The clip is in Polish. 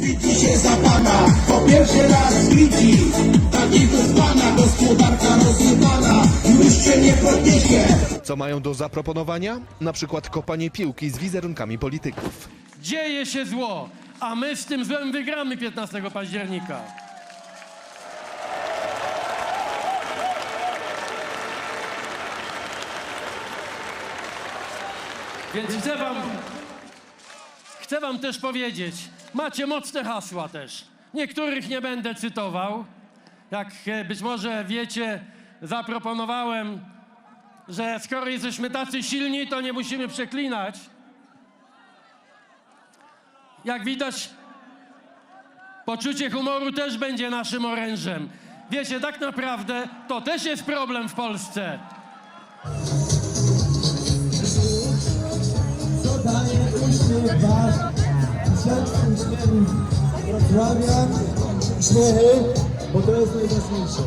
Widzi się za pana, po pierwszy raz widzi Takiego pana gospodarka rozjebana Już się nie podniesie Co mają do zaproponowania? Na przykład kopanie piłki z wizerunkami polityków. Dzieje się zło, a my z tym złem wygramy 15 października. Więc chcę wam, chcę wam też powiedzieć, macie mocne hasła też. Niektórych nie będę cytował. Jak e, być może wiecie, zaproponowałem, że skoro jesteśmy tacy silni, to nie musimy przeklinać. Jak widać, poczucie humoru też będzie naszym orężem. Wiecie, tak naprawdę to też jest problem w Polsce. Uśmiech wasz, tysiące uśmiechów Wrocławia, uśmiechy, bo to jest najważniejsze.